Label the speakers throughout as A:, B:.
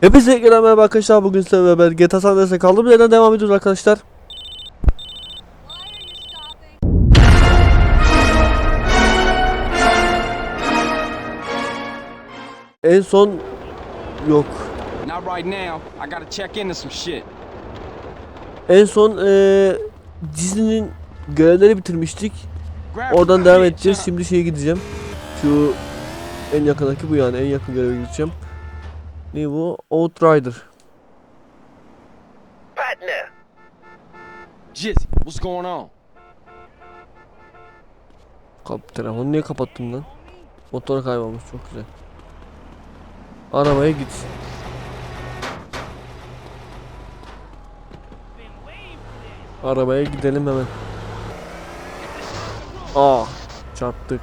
A: Hepinize gelen merhaba arkadaşlar bugün sizlerle beraber GTA San Andreas'a kaldığımız yerden devam ediyoruz arkadaşlar. En son yok. En son eee Disney'nin görevleri bitirmiştik. Oradan devam edeceğiz. Şimdi şeye gideceğim. Şu en yakındaki bu yani en yakın göreve gideceğim. Bu? Outrider.
B: Jizzy, what's going on?
A: Kap telefonu niye kapattım lan? Motor kaybolmuş çok güzel. Arabaya git. Arabaya gidelim hemen. Aa, çarptık.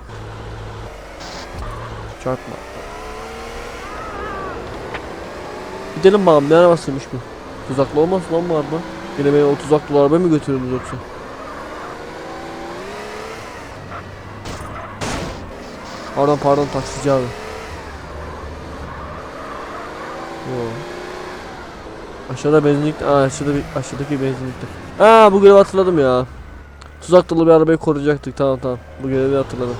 A: Çarpma. Gidelim bakalım ne arabasıymış bu? Tuzaklı olmasın lan bu araba. Yine beni o tuzaklı arabaya mı götürüyorsunuz yoksa? Pardon pardon taksici abi. Yo. Aşağıda benzinlik, aa aşağıda bir aşağıdaki benzinlikte. Aa bu görevi hatırladım ya. Tuzak dolu bir arabayı koruyacaktık. Tamam tamam. Bu görevi hatırladım.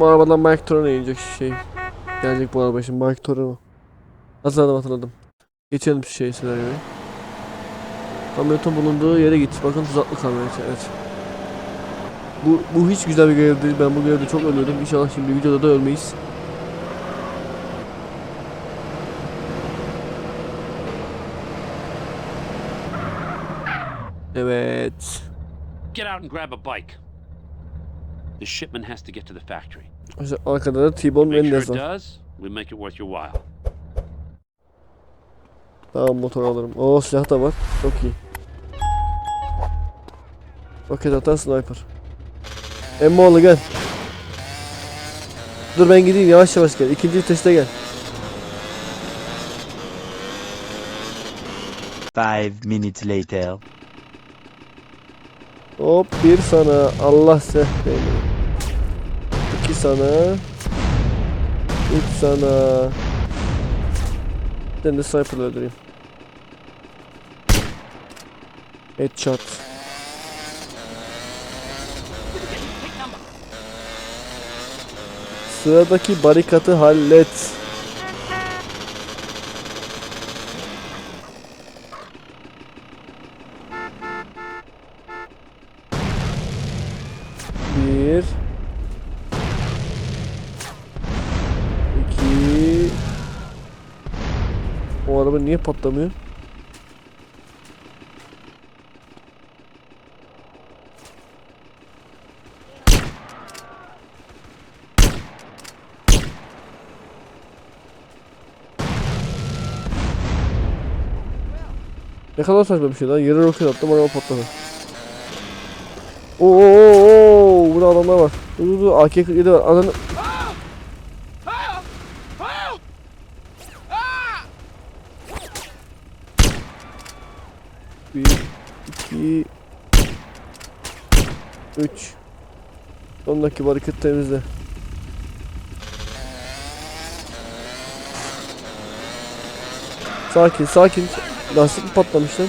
A: Bu arabadan Mike Toron'a inecek şey. Gelecek bu araba şimdi Mike Toron'a. Hatırladım hatırladım. Geçelim şu şey senaryoyu. Kamyonetin bulunduğu yere git. Bakın tuzaklı kamyonet. Evet. Bu, bu hiç güzel bir görev değil. Ben bu görevde çok ölüyordum. İnşallah şimdi videoda da ölmeyiz. Evet.
C: Get out and grab a bike. The shipment has to get to the factory.
A: İşte arkada da T-Bone
C: Make sure
A: Mendes
C: it
A: var.
C: does, we make it worth your while.
A: Tamam motor alırım. Oo silah da var. Çok iyi. Roket atan sniper. Emmoğlu gel. Dur ben gideyim yavaş yavaş gel. İkinci teste gel.
D: Five minutes later.
A: Hop bir sana. Allah sehbeni. İki sana. Üç sana. Ben de sniper'ı öldüreyim. Headshot. Sıradaki barikatı hallet. Patlamıyor? Ne kadar saçma bir şey lan. Yere roket attım araba patladı. Oo, oo, oo, burada adamlar var. Dur dur dur AK-47 var. Ananı... Bir, iki, üç. Sondaki barikat temizle. Sakin, sakin. Lastik mi patlamış lan?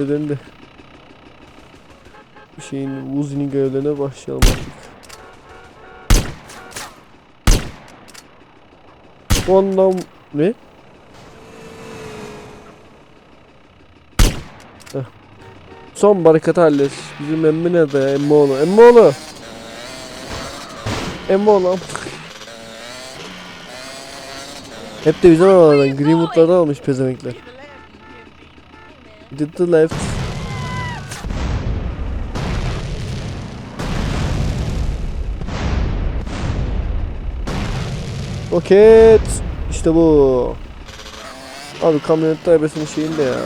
A: Halledelim de. Bu şeyin Uzi'nin görevlerine başlayalım artık. Anlam ne? Son barikatı hallet. Bizim emmi nerede ya? Emmoğlu. Emmoğlu. Emmoğlu. Hep de bizim arabalardan Greenwood'lardan almış pezemekler. Did the left. Roket. İşte bu. Abi kamyonet arabasının şeyinde ya.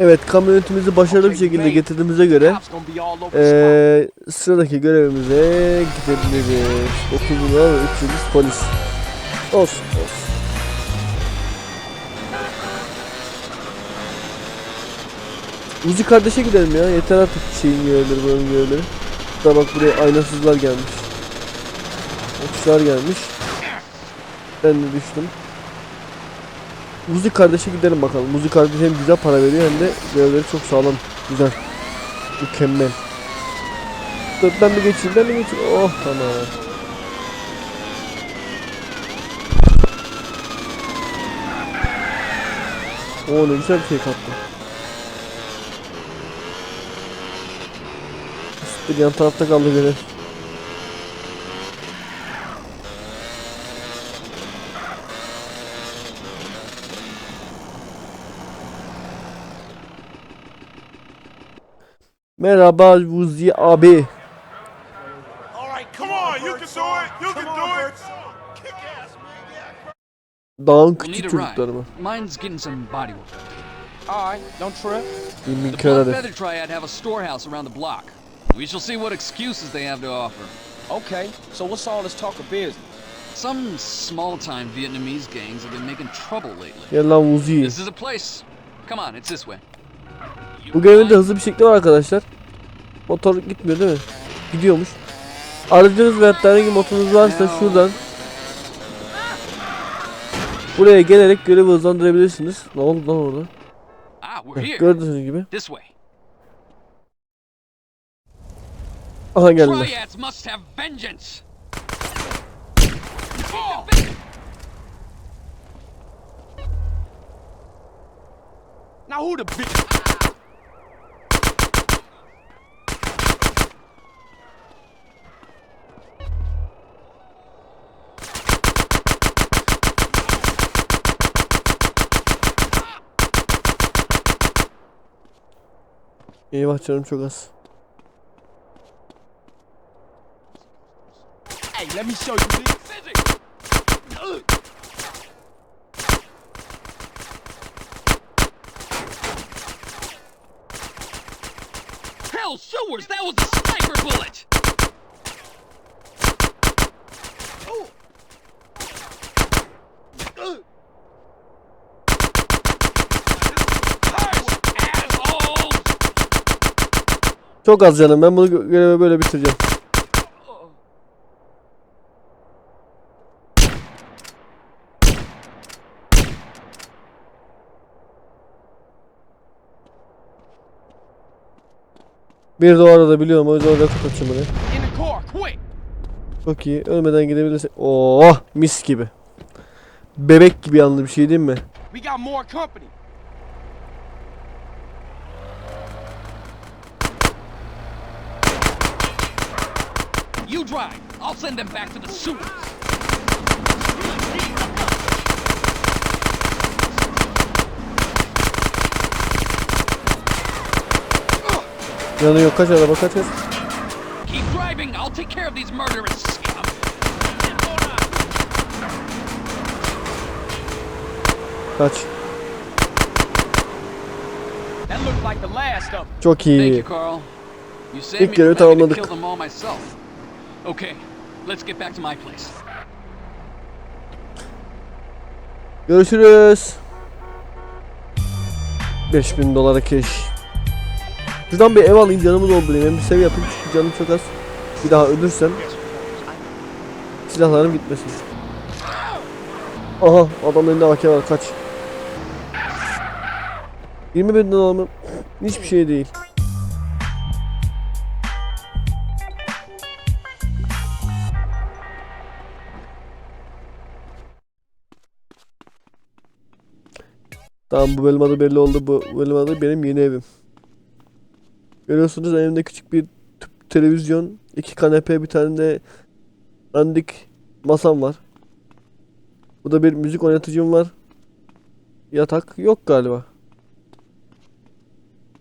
A: Evet kamyonetimizi başarılı bir şekilde getirdiğimize göre. Ee, sıradaki görevimize gidebiliriz. 9 numara ve 3 yıldız polis. Olsun olsun. Uzi kardeşe gidelim ya. Yeter artık şeyin görevleri, buranın görevleri. Hatta bak buraya aynasızlar gelmiş. Okçular gelmiş. Ben de düştüm. Muzi kardeşe gidelim bakalım. Muzi kardeş hem güzel para veriyor hem de görevleri çok sağlam. Güzel. Mükemmel. Dur ben bir geçeyim ben bir geçeyim. Oh tamam. Oo ne güzel bir şey kattı. Bir yan tarafta kaldı gene. Küçük
E: a ride.
A: çocukları mı?
E: Mine's getting some body work.
B: All right, don't trip.
E: The Blood. Feather Triad have a storehouse around the block. We shall see what excuses they have to offer.
B: Okay, so what's all this talk of business?
E: Some small-time Vietnamese gangs have been making trouble lately.
A: Gel lan Vuzi.
E: This is a place. Come on, it's this way.
A: Bu görevin de hızlı bir şekli var arkadaşlar. Motor gitmiyor değil mi? Gidiyormuş. Aracınız ve hatta herhangi motorunuz varsa şuradan Buraya gelerek görevi hızlandırabilirsiniz. Ne oldu lan orada?
E: Ah,
A: Heh. Gördüğünüz gibi. Aha geldiler.
B: Now who the bitch?
A: Eyvah canım çok az.
B: Hey, let me show you this.
E: Hell, sewers! That was a sniper bullet.
A: Çok az canım. Ben bunu gö- görevi böyle bitireceğim. Bir de o arada biliyorum o yüzden orada
B: car, quick.
A: Çok iyi. Ölmeden gidebilirsek. Oh mis gibi. Bebek gibi yanlı bir şey değil mi?
E: You drive. I'll send them back to the sewers.
A: Yanı yok. Kaç araba kaç kaç.
E: Keep driving. I'll take care of these murderous scum.
A: Kaç.
B: That looked like the last of them.
A: Çok
E: Thank you. Carl. You saved
A: İlk
E: me
A: görevi
E: from having to
A: tamamladık.
E: Okay, let's get back to my place.
A: Görüşürüz. 5000 dolara keş. Şuradan bir ev alayım canımı doldurayım. Hem bir seviye yapayım çünkü canım çok az. Bir daha ölürsem silahlarım gitmesin. Aha adam elinde AK var kaç. 20 bin dolar mı? Hiçbir şey değil. Tamam bu bölüm adı belli oldu. Bu bölüm adı benim yeni evim. Görüyorsunuz evimde küçük bir tüp televizyon, iki kanepe, bir tane de dandik masam var. Burada bir müzik oynatıcım var. Yatak yok galiba.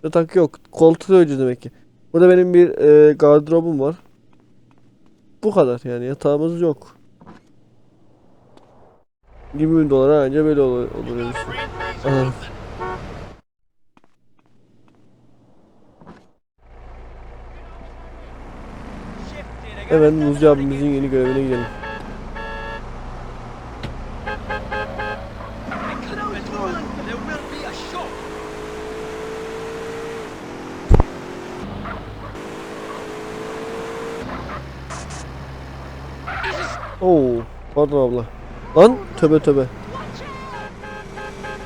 A: Yatak yok. Koltuğu öyle demek ki. Burada benim bir e, gardırobum var. Bu kadar yani yatağımız yok. 20 bin dolara anca böyle olur. olur Evet. Hemen Muzcu abimizin yeni görevine gidelim. Oo, pardon abla. Lan töbe töbe.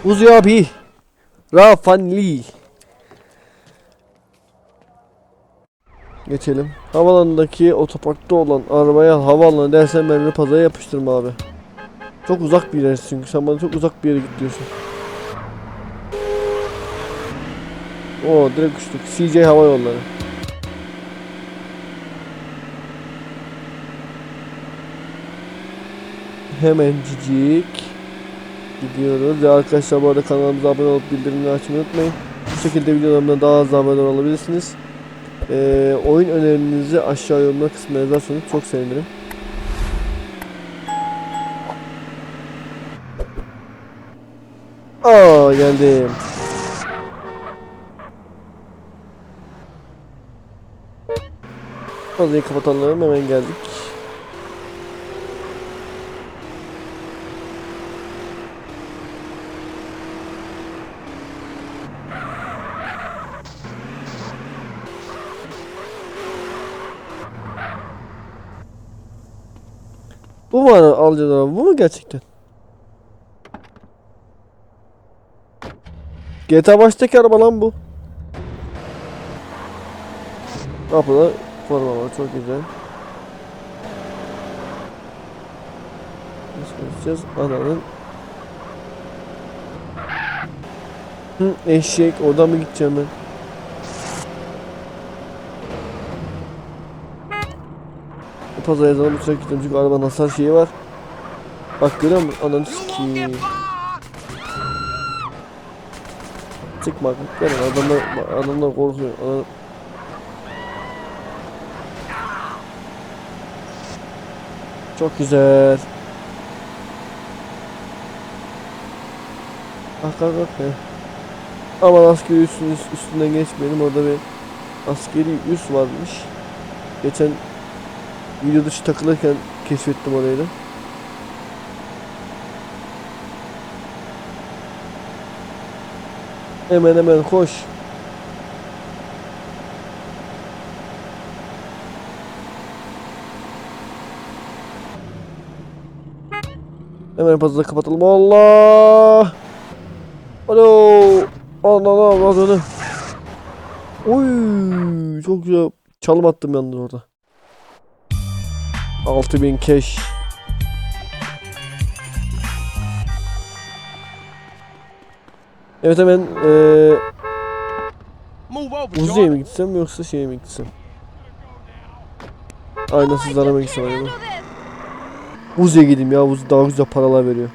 A: Uzi abi. Rafan Lee. Geçelim. Havalandaki otoparkta olan arabaya havaalanı dersen ben pazaya yapıştırma abi. Çok uzak bir yer çünkü sen bana çok uzak bir yere git diyorsun. Oo direkt uçtuk. CJ Hava Yolları. Hemencik gidiyoruz. Ve arkadaşlar bu arada kanalımıza abone olup bildirimleri açmayı unutmayın. Bu şekilde videolarımdan daha az haberdar olabilirsiniz. Ee, oyun önerilerinizi aşağı yorumlar kısmına yazarsanız çok sevinirim. Aa geldim. Fazlayı kapatalım hemen geldik. Bu mu ara- alacağız araba? Bu mu gerçekten? GTA baştaki araba lan bu. Kapıda forma var çok güzel. Nasıl gideceğiz? Ananın. Hı, eşek oradan mı gideceğim ben? Pazar yazalım uçarak gideceğim çünkü arabanın hasar şeyi var. Bak görüyor musun? Ananı sikiyim. Çıkma gelin adamlar adamlar korkuyor. Ana- Çok güzel. Bak bak bak. he. Aman askeri üstün, üstünden geçmeyelim. Orada bir askeri üs varmış. Geçen video dışı takılırken keşfettim orayı da. Hemen hemen koş. Hemen fazla kapatalım. Allah! Alo! Allah Allah Allah Oy! Çok güzel. Çalım attım yalnız orada. 6000 cash. Evet hemen Uzi'ye
B: Jordan.
A: mi gitsem yoksa şeye mi gitsem? Aynasız arama gitsem acaba? Uzi'ye gideyim ya Uzi daha güzel paralar veriyor.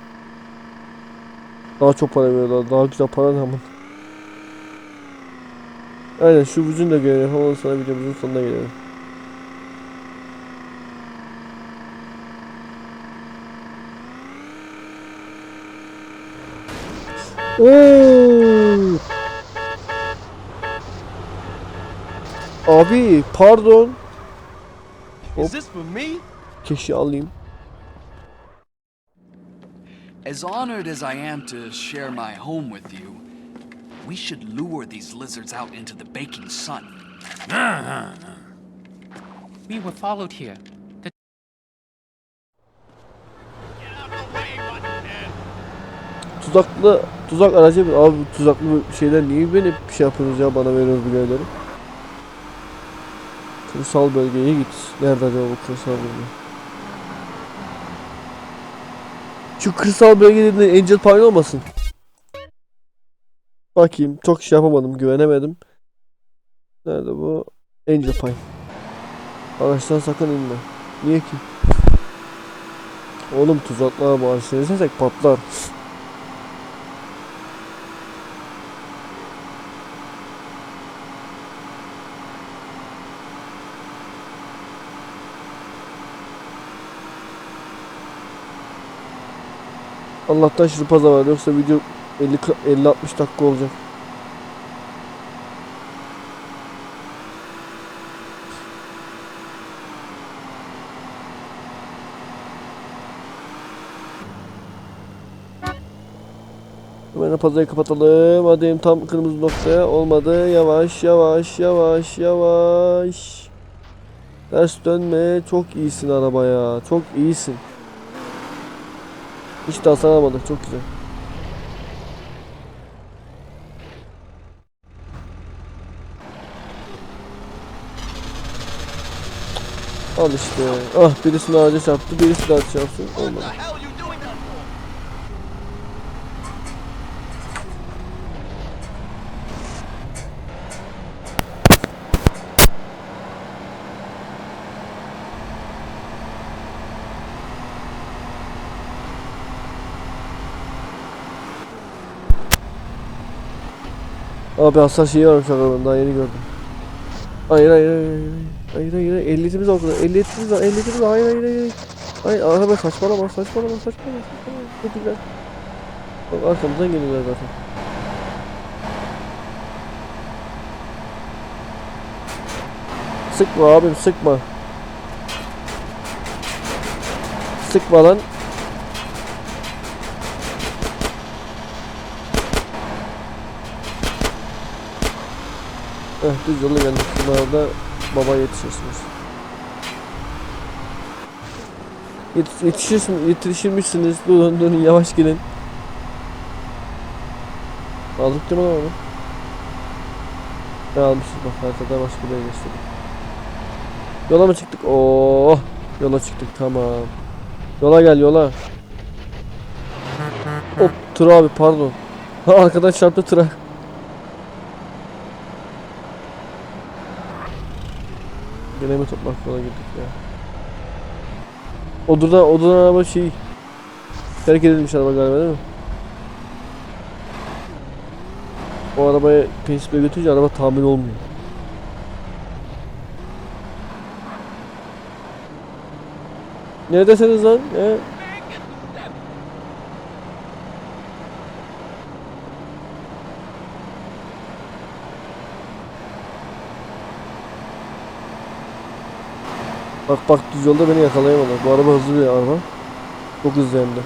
A: Daha çok para veriyorlar. Daha güzel para ne aman. Aynen şu Uzi'nin de görevi yapalım sonra videomuzun sonuna gelelim. Oo! Abi pardon.
B: Is this for me?
A: Keşi alayım.
E: As honored as I am to share my home with you, we should lure these lizards out into the baking sun.
F: We were followed here. The
A: Tuzaklı tuzak aracı bir abi tuzaklı şeyler niye beni bir şey yapıyorsunuz ya bana veriyoruz görevleri. Kırsal bölgeye git. Nerede acaba bu kırsal bölge? Şu kırsal bölge dediğin Angel Pine olmasın? Bakayım çok şey yapamadım güvenemedim. Nerede bu? Angel Pine. Araçtan sakın inme. Niye ki? Oğlum araçları izlesek patlar. Allah'tan şırpaza var yoksa video 50-60 dakika olacak. Hemen pazarı kapatalım. Hadi tam kırmızı noktaya olmadı. Yavaş yavaş yavaş yavaş. Ters dönme. Çok iyisin araba ya. Çok iyisin. Hiç de hasar almadık. Çok güzel. Al işte. Ah birisini ağaca çarptı. Birisi daha çarpsın. Olmadı.
B: hell are you doing that for?
A: Abi hasar şeyi varmış arabanın daha yeni gördüm. Hayır hayır hayır hayır. Hayır hayır hayır. Ehliyetimiz var o kadar. Ehliyetimiz var. Ehliyetimiz var. Hayır hayır hayır. Hayır araba saçmalama saçmalama saçmalama saçmalama. Çok güzel. Bak arkamızdan geliyorlar zaten. Sıkma abim sıkma. Sıkma lan. Heh, düz yola geldik. Bunlarda baba yetişirsiniz. Yetiş, yetişirsin, yetişirmişsiniz. Durun durun yavaş gelin. Aldık değil mi onu? Ne almışız bak haritada başka bir göstereyim. Yola mı çıktık? Oo, yola çıktık tamam. Yola gel yola. Hop tır abi pardon. Ha arkadan çarptı tıra. Toprak yola girdik ya? Odadan, odadan araba şey Terk edilmiş araba galiba değil mi? O arabaya peşime götürünce araba tamir olmuyor. Neredesiniz lan? He? Bak bak düz yolda beni yakalayamadı. Bu araba hızlı bir araba. Çok hızlı hem de.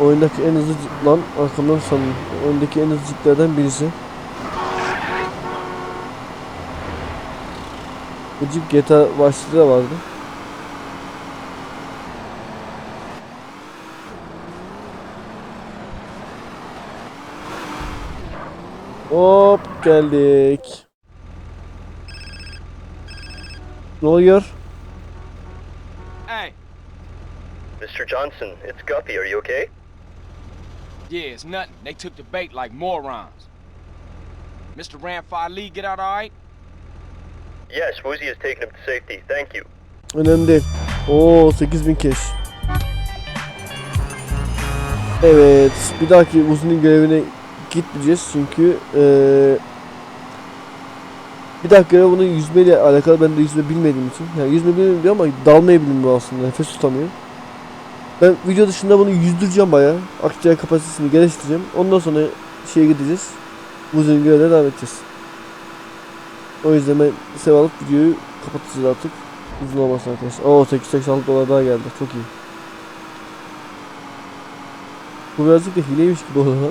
A: Oyundaki en hızlı cip- lan arkamdan sandım. Oyundaki en hızlı ciplerden birisi. Bu cip GTA Vice'de de vardı. Hop geldik. Ne oluyor?
B: Hey,
G: Mr. Johnson, it's Guppy. Are you okay?
B: yeah, it's nothing. They took the bait like morons. Mr. Ramfire Lee, get out all right?
G: Yes, Woozy has taken him to safety. Thank you.
A: Önemli değil. Oo 8000 keş. Evet, bir dahaki uzun görevine gitmeyeceğiz çünkü eee bir dahaki görev bunun yüzmeyle alakalı ben de yüzme bilmediğim için. Yani yüzme bilmiyorum ama dalmayı bilmiyorum aslında. Nefes tutamıyorum. Ben video dışında bunu yüzdüreceğim bayağı. Akciğer kapasitesini geliştireceğim. Ondan sonra şeye gideceğiz. Uzun görevlere devam edeceğiz. O yüzden ben sev alıp videoyu kapatacağız artık. Uzun olmasın arkadaşlar. Oo 886 dolar daha geldi. Çok iyi. Bu birazcık da hileymiş gibi. O zaman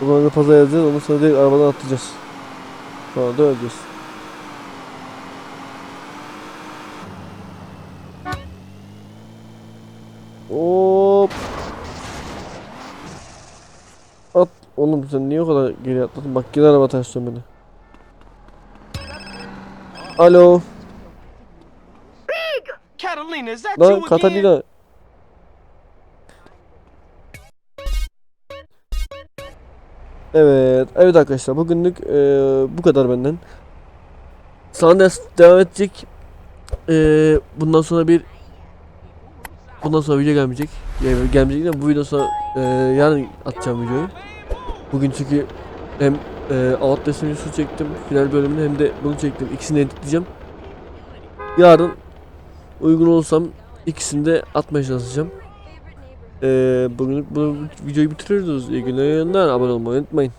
A: da pazar yazacağız. Ondan sonra direkt arabadan atlayacağız. Sonra da öleceğiz. Hop. At. Oğlum sen niye o kadar geri atladın? Bak geri araba dön beni. Alo. Lan? Catalina. Evet, evet arkadaşlar bugünlük eee, bu kadar benden. Sanders devam edecek. Eee, bundan sonra bir bundan sonra video gelmeyecek. Yani gelmeyecek de bu video sonra eee, yarın atacağım videoyu. Bugün çünkü hem eee Outlast videosu çektim final bölümünü hem de bunu çektim. İkisini editleyeceğim. Yarın uygun olsam ikisini de atmaya çalışacağım. Ee, bugünlük bu videoyu bitiriyoruz. İyi günler. Abone olmayı unutmayın.